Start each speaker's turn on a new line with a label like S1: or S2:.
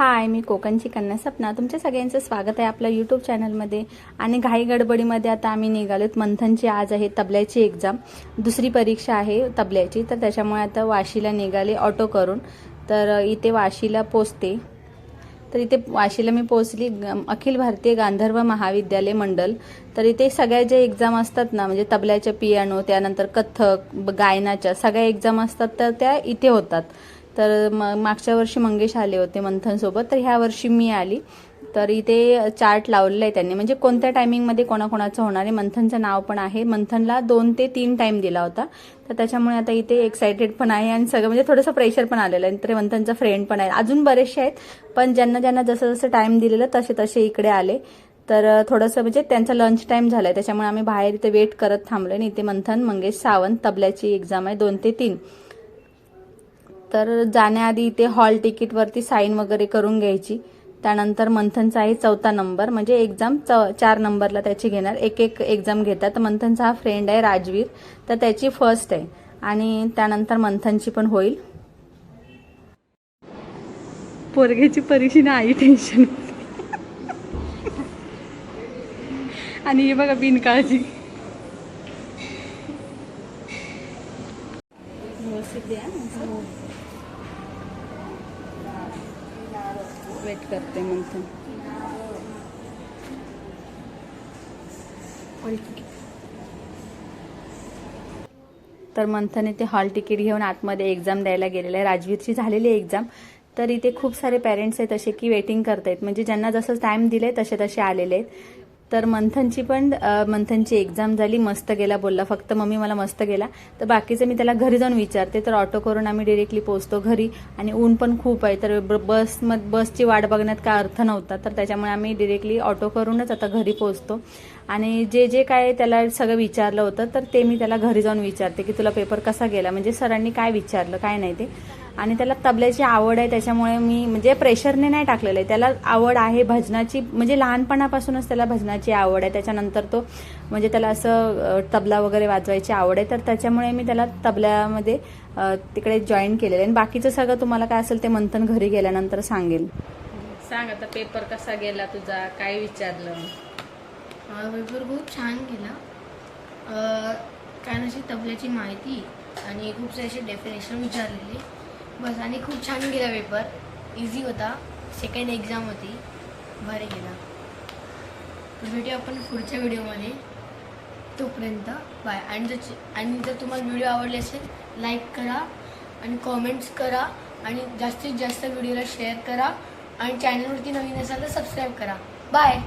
S1: हाय मी कोकणची कन्या सपना. तुमच्या सगळ्यांचं स्वागत आहे आपल्या यूट्यूब चॅनलमध्ये आणि घाई गडबडीमध्ये आता आम्ही निघालोत. मंथनची आज आहे तबल्याची एक्झाम दुसरी परीक्षा आहे तबल्याची. तर त्याच्यामुळे आता वाशीला निघाले ऑटो करून. तर इथे वाशीला पोचते. तर इथे वाशीला मी पोचली. ग- अखिल भारतीय गांधर्व महाविद्यालय मंडल. तर इथे सगळ्या ज्या एक्झाम असतात ना म्हणजे तबल्याच्या पियानो त्यानंतर कथ्थक गायनाच्या सगळ्या एक्झाम असतात तर त्या इथे होतात. तर म मागच्या वर्षी मंगेश आले होते मंथनसोबत तर ह्या वर्षी मी आली. तर इथे चार्ट लावलेला आहे त्यांनी. म्हणजे कोणत्या टायमिंगमध्ये कोणाकोणाचं होणार आहे मंथनचं नाव पण आहे. मंथनला दोन ते तीन टाइम दिला होता. तर त्याच्यामुळे आता इथे एक्सायटेड पण आहे आणि सगळं म्हणजे थोडंसं प्रेशर पण आलेलं आहे. तर मंथनचा फ्रेंड पण आहे. अजून बरेचसे आहेत पण ज्यांना ज्यांना जसं जसं टाइम दिलेलं तसे तसे इकडे आले. तर थोडंसं म्हणजे त्यांचा लंच टाइम झालाय. त्याच्यामुळे आम्ही बाहेर इथे वेट करत थांबलोय आणि इथे मंथन मंगेश सावंत तबल्याची एक्झाम आहे दोन ते तीन. तर जाण्याआधी इथे हॉल तिकीटवरती साईन वगैरे करून घ्यायची. त्यानंतर मंथनचा आहे चौथा नंबर. म्हणजे एक्झाम च चार नंबरला त्याची घेणार. एक एक एक्झाम घेतात. तर मंथनचा हा फ्रेंड आहे राजवीर. तर त्याची फर्स्ट आहे. आणि त्यानंतर मंथनची पण होईल. पोरग्याची परीक्षेने आई टेन्शन आणि हे बघा बिनकाळजी. वेट हो. करते मंथन तर मंथन ते हॉल तिकीट घेऊन आतमध्ये एक्झाम द्यायला गेलेलं आहे. राजवीरची झालेली एक्झाम तर इथे खूप सारे पेरेंट्स आहेत असे की वेटिंग करतायत. म्हणजे ज्यांना जसं टाइम दिले तसे तसे आलेले आहेत. तर मंथनची पण मंथनची एक्झाम झाली मस्त गेला बोलला. फक्त मम्मी मला मस्त गेला. तर बाकीचं मी त्याला घरी जाऊन विचारते. तर ऑटो करून आम्ही डिरेक्टली पोहोचतो घरी. आणि ऊन पण खूप आहे. तर ब- बस मग बसची वाट बघण्यात काय अर्थ नव्हता. तर त्याच्यामुळे आम्ही डिरेक्टली ऑटो करूनच आता घरी पोहोचतो. आणि जे जे काय त्याला सगळं विचारलं होतं तर ते मी त्याला घरी जाऊन विचारते की तुला पेपर कसा गेला? म्हणजे सरांनी काय विचारलं काय नाही ते. आणि त्याला तबल्याची आवड आहे त्याच्यामुळे मी म्हणजे प्रेशरने नाही टाकलेलं आहे. त्याला आवड आहे भजनाची म्हणजे लहानपणापासूनच त्याला भजनाची आवड आहे. त्याच्यानंतर तो म्हणजे त्याला असं तबला वगैरे वाजवायची आवड आहे. तर त्याच्यामुळे मी त्याला तबल्यामध्ये तिकडे जॉईन केलेलं आहे. आणि बाकीचं सगळं तुम्हाला काय असेल ते मंथन घरी गेल्यानंतर सांगेल. सांग आता पेपर कसा गेला तुझा? काय विचारलं?
S2: पेपर खूप छान गेला अ, कारण अशी तबल्याची माहिती आणि खूप सारे असे डेफिनेशन विचारलेले. बस आणि खूप छान गेला पेपर इझी होता. सेकंड एक्झाम होती. बरे गेला. तर भेटूया आपण पुढच्या व्हिडिओमध्ये तोपर्यंत बाय आणि जर आणि जर तुम्हाला व्हिडिओ आवडले असेल लाईक करा आणि कॉमेंट्स करा आणि जास्तीत जास्त व्हिडिओला शेअर करा आणि चॅनलवरती नवीन असाल तर सबस्क्राईब करा. बाय